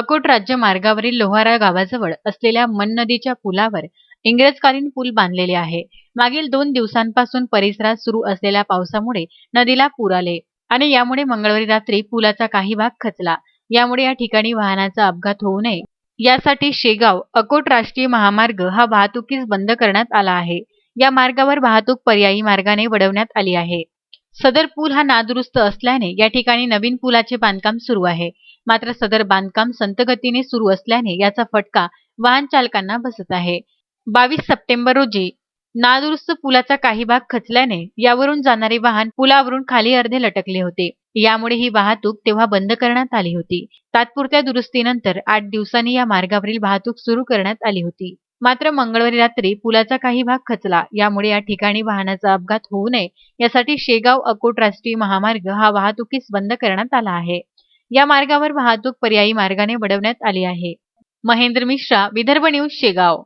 अकोट राज्य मार्गावरील लोहारा गावाजवळ असलेल्या मन नदीच्या पुलावर इंग्रजकालीन पूल बांधलेले आहे. मागील दोन दिवसांपासून परिसरात सुरू असलेल्या पावसामुळे नदीला पूर आले आणि यामुळे मंगळवारी रात्री पुलाचा काही भाग खचला. यामुळे या ठिकाणी वाहनाचा अपघात होऊ नये. यासाठी शेगाव अकोट राष्ट्रीय महामार्ग हा वाहतुकीस बंद करण्यात आला आहे. या मार्गावर वाहतूक पर्यायी मार्गाने वळवण्यात आली आहे. सदर पूल हा नादुरुस्त असल्याने या ठिकाणी नवीन पुलाचे बांधकाम सुरू आहे. मात्र सदर बांधकाम संतगतीने सुरू असल्याने याचा फटका वाहन चालकांना बसत आहे. बावीस सप्टेंबर रोजी नादुरुस्त पुलाचा काही भाग खचल्याने यावरून जाणारे वाहन पुलावरून खाली अर्धे लटकले होते. यामुळे ही वाहतूक तेव्हा बंद करण्यात आली होती. तात्पुरत्या दुरुस्तीनंतर आठ दिवसांनी या मार्गावरील वाहतूक सुरू करण्यात आली होती. मात्र मंगळवारी रात्री पुलाचा काही भाग खचला. यामुळे या ठिकाणी वाहनाचा अपघात होऊ नये यासाठी शेगाव अकोट राष्ट्रीय महामार्ग हा वाहतुकीस बंद करण्यात आला आहे. या मार्गावर वाहतूक पर्यायी मार्गाने वळवण्यात आली आहे. महेंद्र मिश्रा विदर्भ न्यूज शेगाव.